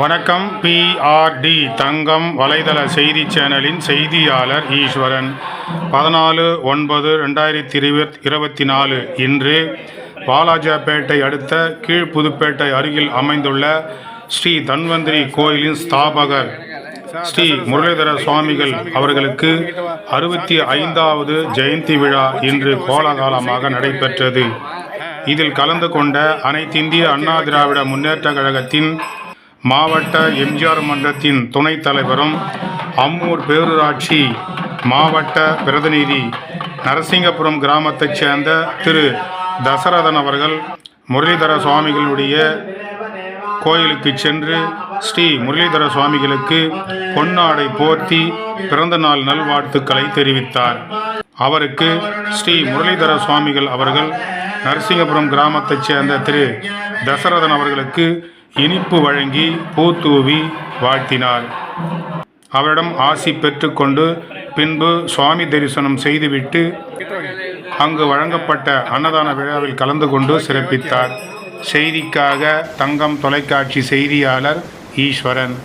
வணக்கம் பிஆர்டி தங்கம் வலைதள செய்தி சேனலின் செய்தியாளர் ஈஸ்வரன். பதினாலு ஒன்பது ரெண்டாயிரத்தி இருபத் இருபத்தி நாலு இன்று வாலாஜாபேட்டை அடுத்த கீழ்ப்புதுப்பேட்டை அருகில் அமைந்துள்ள ஸ்ரீ தன்வந்திரி கோயிலின் ஸ்தாபகர் ஸ்ரீ முரளிதர சுவாமிகள் அவர்களுக்கு அறுபத்தி ஐந்தாவது ஜெயந்தி விழா இன்று கோலாகாலமாக நடைபெற்றது. இதில் கலந்து கொண்ட அனைத்திந்திய அண்ணா திராவிட முன்னேற்ற கழகத்தின் மாவட்ட எம்ஜிஆர் மன்றத்தின் துணைத் தலைவரும் அம்மூர் பேரூராட்சி மாவட்ட பிரதிநிதி நரசிங்கபுரம் கிராமத்தைச் சேர்ந்த திரு தசரதன் அவர்கள் முரளிதர சுவாமிகளுடைய கோயிலுக்கு சென்று ஸ்ரீ முரளிதர சுவாமிகளுக்கு பொன்னாடை போர்த்தி பிறந்தநாள் நல்வாழ்த்துக்களை தெரிவித்தார். அவருக்கு ஸ்ரீ முரளிதர சுவாமிகள் அவர்கள் நரசிங்கபுரம் கிராமத்தைச் சேர்ந்த திரு தசரதன் அவர்களுக்கு இனிப்பு வழங்கி பூத்தூவி வாழ்த்தினார். அவரிடம் ஆசி பெற்றுக்கொண்டு பின்பு சுவாமி தரிசனம் செய்துவிட்டு அங்கு வழங்கப்பட்ட அன்னதான விழாவில் கலந்து கொண்டு சிறப்பித்தார். செய்திக்காக தங்கம் தொலைக்காட்சி செய்தியாளர் ஈஸ்வரன்.